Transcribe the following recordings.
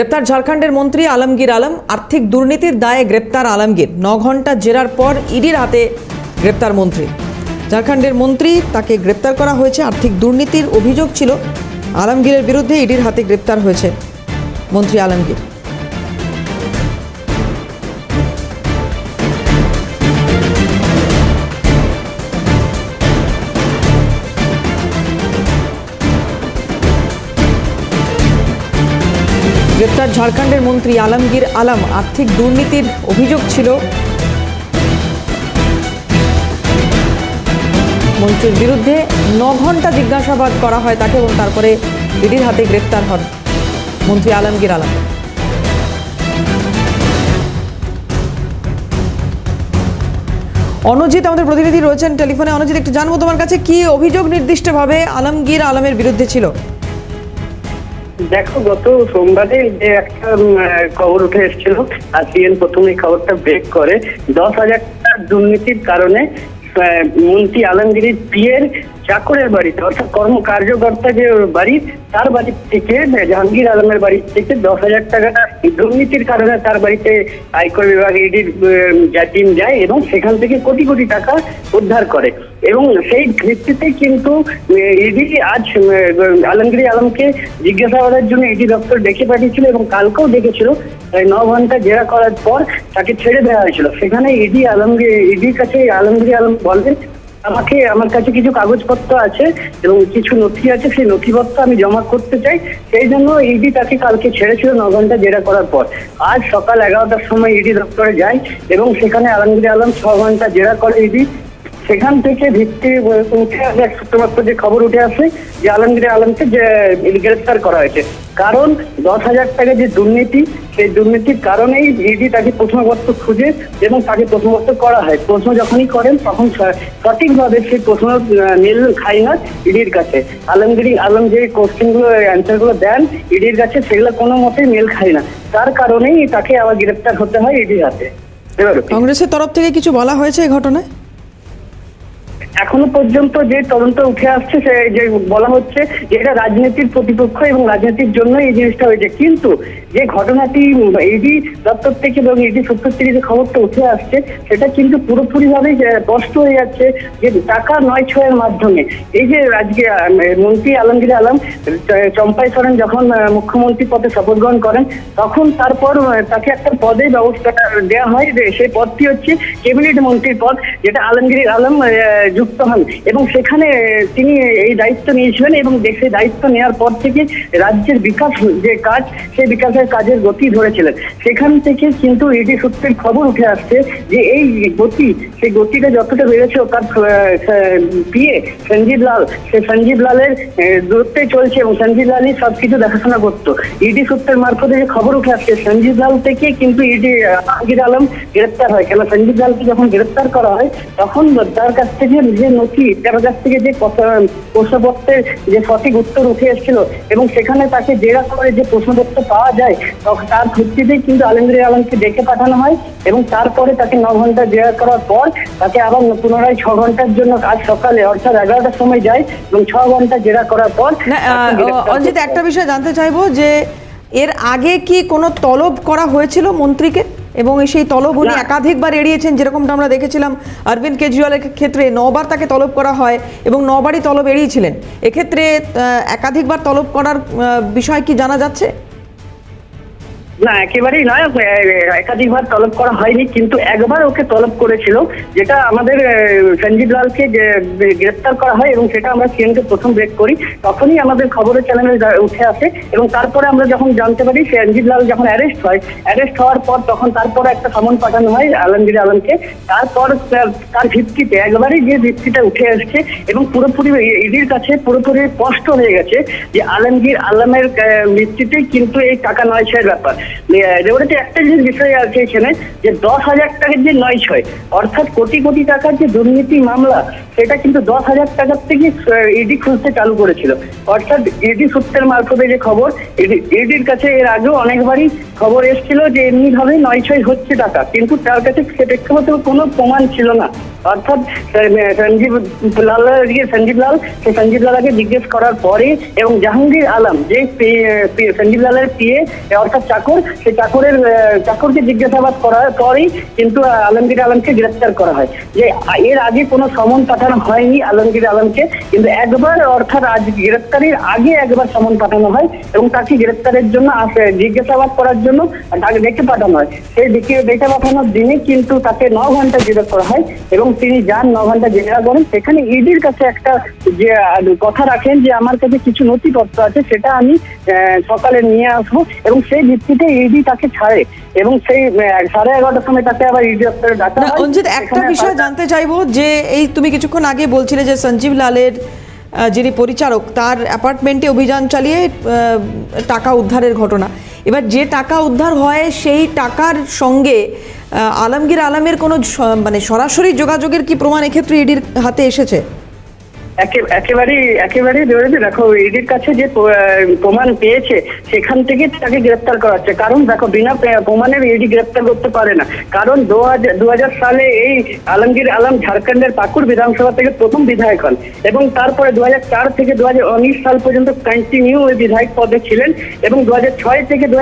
গ্রেপ্তার ঝাড়খণ্ডের মন্ত্রী আলমগীর আলম আর্থিক দুর্নীতির দায়ে গ্রেপ্তার আলমগীর। ন ঘণ্টা জেরার পর ইডির হাতে গ্রেপ্তার মন্ত্রী। ঝাড়খণ্ডের মন্ত্রী তাকে গ্রেপ্তার করা হয়েছে। আর্থিক দুর্নীতির অভিযোগ ছিল আলমগীরের বিরুদ্ধে ইডির হাতে গ্রেপ্তার হয়েছে মন্ত্রী আলমগীর। গ্রেপ্তার ঝাড়খণ্ডের মন্ত্রী আলমগীর আলম আর্থিক দুর্নীতির অভিযোগ ছিল। মন্ত্রীর বিরুদ্ধে ন ঘণ্টা জিজ্ঞাসাবাদ করা হয় তাকে এবং তারপরে ইডির হাতে গ্রেপ্তার হন মন্ত্রী আলমগীর আলম। অনুজিৎ, আমাদের প্রতিনিধি রয়েছেন টেলিফোনে। অনুজিৎ, একটু জানব তোমার কাছে কি অভিযোগ নির্দিষ্টভাবে আলমগীর আলমের বিরুদ্ধে ছিল? দেখো, গত সোমবারে যে একটা খবর উঠে এসেছিল, আর সিএন প্রথমে খবরটা ব্রেক করে। দশ হাজার দুর্নীতির কারণে মন্ত্রী আলমগীরের পিয়ের চাকরের বাড়িতে, অর্থাৎ কর্ম কার্যকর্তা যে বাড়ি, তার বাড়ির থেকে জাহাঙ্গীর আলমের বাড়ি থেকে দশ হাজার টাকা দুর্নীতির কারণে তার বাড়িতে আয়কর বিভাগ, ইডির টিম যায় এবং সেখান থেকে কোটি কোটি টাকা উদ্ধার করে। এবং সেই ভিত্তিতে কিন্তু ইডি আজ আলমগীর আলমকে জিজ্ঞাসাবাদের জন্য ইডি দপ্তর ডেকে পাঠিয়েছিল এবং কালকেও ডেকেছিল। তাই ন ঘণ্টা জেরা করার পর তাকে ছেড়ে দেওয়া হয়েছিল। সেখানে ইডি আলমগীর, ইডির কাছে আলমগীর আলম বলেন আমাকে, আমার কাছে কিছু কাগজপত্র আছে এবং কিছু নথি আছে, সেই নথিপত্র আমি জমা করতে চাই। সেই জন্য ইডি তাকে কালকে ছেড়েছিল ন ঘণ্টা জেরা করার পর। আজ সকাল এগারোটার সময় ইডি দপ্তরে যায় এবং সেখানে আলমগীর আলম ছ ঘণ্টা জেরা করে ইডি সেখান থেকে ভিত্তি উঠে আসে, এক সূত্রমাত্র যে খবর উঠে আসে যে আলমগীর আলমকে যে গ্রেফতার করা হয়েছে। কারণ দশ হাজার টাকা যে দুর্নীতি, সেই দুর্নীতির কারণেই ইডি তাকে প্রশ্নপত্র খুঁজে এবং তাকে প্রশ্নপত্র করা হয়। প্রশ্ন যখনই করেন, তখন সঠিকভাবে সেই প্রশ্ন মেল খায় না ইডির কাছে। আলমগীর, আলম যে কোশ্চেনগুলো, অ্যান্সারগুলো দেন, ইডির কাছে সেগুলো কোনো মতেই মেল খায় না। তার কারণেই তাকে আবার গ্রেফতার হতে হয় ইডির হাতে। কংগ্রেসের তরফ থেকে কিছু বলা হয়েছে এই ঘটনায়? এখনও পর্যন্ত যে তদন্ত উঠে আসছে সে যে বলা হচ্ছে যে এটা রাজনীতির প্রতিপক্ষ এবং রাজনীতির জন্য এই জিনিসটা হয়েছে। কিন্তু যে ঘটনাটি ইডি দপ্তর থেকে এবং ইডি সত্তর থেকে যে খবরটা উঠে আসছে সেটা কিন্তু পুরোপুরি ভাবে স্পষ্ট হয়ে যাচ্ছে যে টাকা নয় ছয়ের মাধ্যমে। এই যে আজকে মন্ত্রী আলমগীর আলম চম্পাই সরেন যখন মুখ্যমন্ত্রী পদে শপথ গ্রহণ করেন তখন তারপর তাকে একটা পদে ব্যবস্থা দেওয়া হয়। যে সেই পদটি হচ্ছে ক্যাবিনেট মন্ত্রীর পদ যেটা আলমগীর আলম আহ, যুক্ত হন। এবং সেখানে তিনি এই দায়িত্ব নিয়েছিলেন এবং দেশে দায়িত্ব নেওয়ার পর থেকে রাজ্যের বিকাশ যে কাজ, সেই বিকাশের কাজের গতি ধরেছিলেন। সেখান থেকে কিন্তু ইডি সূত্রের খবর উঠে আসছে যে এই গতি, সেই গতিটা যতটা বেড়েছে তার পিয়ে সঞ্জীব লাল। সে সঞ্জীব লালের দূরত্বে চলছে এবং সঞ্জীব লালই সবকিছু দেখাশোনা করতো। ইডি সূত্রের মারফতে যে খবর উঠে আসছে, সঞ্জীব লাল থেকে কিন্তু ইডি আলমগীর আলম গ্রেপ্তার হয়। কেন সঞ্জীব লালকে যখন গ্রেপ্তার করা হয়, তখন তার কাছ থেকে যে নথি তার কাছ থেকে যে প্রশ্নপত্রের যে সঠিক উত্তর উঠে এসেছিল এবং সেখানে তাকে জেরা করে যে প্রশ্নপত্র পাওয়া যায় তার ভিত্তিতেই কিন্তু আলমগীর আলমকে ডেকে পাঠানো হয় এবং তারপরে তাকে ন ঘণ্টা জেরা করার পর তাকে আবার পুনরায় ছ ঘণ্টার জন্য আজ সকালে অর্থাৎ এগারোটার সময় যায় এবং ছ ঘণ্টা জেরা করার পর অঞ্জিত একটা বিষয় জানতে চাইব যে এর আগে কি কোনো তলব করা হয়েছিল মন্ত্রীকে? এবং সেই তলব উনি একাধিকবার এড়িয়েছেন যেরকমটা আমরা দেখেছিলাম অরবিন্দ কেজরিওয়ালের ক্ষেত্রে নবার তাকে তলব করা হয় এবং নবারই তলব এড়িয়েছিলেন। এক্ষেত্রে একাধিকবার তলব করার বিষয় কি জানা যাচ্ছে? না, একেবারেই নয়। একাধিকবার তলব করা হয়নি, কিন্তু একবার ওকে তলব করেছিল, যেটা আমাদের সঞ্জীব লালকে গ্রেপ্তার করা হয় এবং সেটা আমরা সিএনকে প্রথম ব্রেক করি, তখনই আমাদের খবরের চ্যানেলে উঠে আসে এবং তারপরে আমরা যখন জানতে পারি সঞ্জীব লাল যখন অ্যারেস্ট হয়, অ্যারেস্ট হওয়ার পর তখন তারপরে একটা সমন পাঠানো হয় আলমগীর আলমকে। তারপর তার- ভিত্তিতে একবারই যে ভিত্তিটা উঠে আসছে এবং পুরোপুরি ইডির কাছে পুরোপুরি স্পষ্ট হয়ে গেছে যে আলমগীর আলমের ভিত্তিতেই কিন্তু এই টাকা নয় ব্যাপার। রেওড়াতে একটা জিনিস বিষয় আছে এখানে, যে দশ হাজার টাকার যে নয় ছয়, অর্থাৎ কোটি কোটি টাকার যে দুর্নীতি মামলা, সেটা কিন্তু দশ হাজার টাকার থেকে ইডি খুঁজতে চালু করেছিল। অর্থাৎ ইডি সূত্রের মারফতে যে খবর ইডির কাছে এর আগেও অনেকবারই খবর এসেছিল যে এমনি ভাবে নয় ছয় হচ্ছে টাকা, কিন্তু তার কাছে সে ব্যক্তিগত কোনো প্রমাণ ছিল না। অর্থাৎ সঞ্জীব লাল সঞ্জীব লাল, সে সঞ্জীব লালাকে জিজ্ঞেস করার পরে এবং জাহাঙ্গীর আলম যে সঞ্জীব লালের পিয়ে অর্থাৎ চাকর সে চাকরের চাকরকে জিজ্ঞাসাবাদ করার পরেই কিন্তু আলমগীর আলমকে গ্রেপ্তার করা হয়। যে এর আগে কোনো সমন পাঠানো হয়নি আলমগীর আলমকে, কিন্তু একবার অর্থাৎ আজ গ্রেপ্তারির আগে একবার সমন পাঠানো হয় এবং তাকে গ্রেপ্তারের জন্য জিজ্ঞাসাবাদ করার জন্য তাকে ডেকে পাঠানো হয়। সেই ডেকে ডেকে পাঠানোর দিনে কিন্তু তাকে ন ঘণ্টা জেরা করা হয় এবং তিনি যান ন ঘণ্টা জেরা করেন সেখানে ইডির কাছে একটা যে কথা রাখেন যে, আমার কাছে কিছু নথিপত্র আছে, সেটা আমি সকালে নিয়ে আসব। এবং সেই ভিত্তিতে ইডি তাকে ছাড়ে এবং সেই সাড়ে এগারোটার সময় তাকে আবার ইডি দপ্তরে ডাকা অঞ্জিত একটা বিষয় জানতে চাইব যে এই তুমি কিছুক্ষণ আগে বলছিলে যে সঞ্জীব লালের যিনি পরিচারক তার অ্যাপার্টমেন্টে অভিযান চালিয়ে টাকা উদ্ধারের ঘটনা। এবার যে টাকা উদ্ধার হয় সেই টাকার সঙ্গে আলমগীর আলমের কোনো মানে সরাসরি যোগাযোগের কি প্রমাণ এক্ষেত্রে ইডির হাতে এসেছে? একেবারেই একেবারেই ধরেছে দেখো ইডির কাছে যে প্রমাণ পেয়েছে, সেখান থেকে তাকে গ্রেপ্তার করা হচ্ছে। কারণ দেখো, বিনা প্রে- প্রমাণে ইডি গ্রেপ্তার করতে পারে না। কারণ দু হাজার সালে এই আলমগীর আলম ঝাড়খণ্ডের পাকুড় বিধানসভা থেকে প্রথম বিধায়ক হন। এবং তারপরে দু চার থেকে দু হাজার উনিশ সাল পর্যন্ত কন্টিনিউ ওই বিধায়ক পদে ছিলেন এবং দু ছয় থেকে দু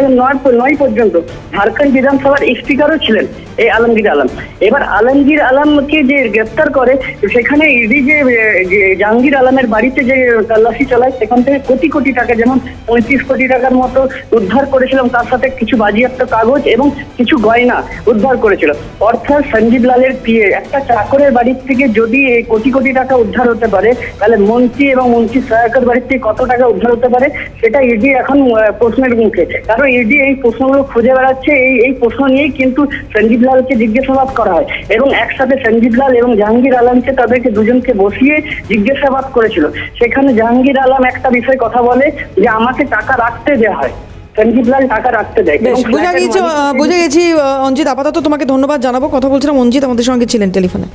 নয় পর্যন্ত ঝাড়খণ্ড বিধানসভার স্পিকারও ছিলেন এই আলমগীর আলম। এবার আলমগীর আলমকে যে গ্রেপ্তার করে, সেখানে ইডি যে জাহাঙ্গীর আলমের বাড়িতে যে তল্লাশি চালায়, সেখান থেকে কোটি কোটি টাকা, যেমন পঁয়ত্রিশ কোটি টাকার মতো উদ্ধার করেছিলাম, তার সাথে কিছু বাজিয়াপ্ত কাগজ এবং কিছু গয়না উদ্ধার করেছিল। অর্থাৎ সঞ্জীব লালের পিয়ে, একটা চাকরের বাড়ির থেকে যদি এই কোটি কোটি টাকা উদ্ধার হতে পারে, তাহলে মন্ত্রী এবং মন্ত্রী সহায়কের বাড়ির থেকে কত টাকা উদ্ধার হতে পারে, সেটা ইডি এখন প্রশ্নের মুখে। কারণ ইডি এই প্রশ্নগুলো খুঁজে বেড়াচ্ছে, এই এই প্রশ্ন নিয়েই কিন্তু সঞ্জীব লালকে জিজ্ঞাসাবাদ করা হয়। এবং একসাথে সঞ্জীব লাল এবং জাহাঙ্গীর আলমকে তাদেরকে দুজনকে বসিয়ে জিজ্ঞাসাবাদ করেছিল। সেখানে জাহাঙ্গীর আলম একটা বিষয় কথা বলে যে আমাকে টাকা রাখতে দেওয়া হয়। বুঝা গেছি বুঝে গেছি অঞ্জিত আপাতত তোমাকে ধন্যবাদ জানাব। কথা বলছিলাম অঞ্জিত আমাদের সঙ্গে ছিলেন টেলিফোনে।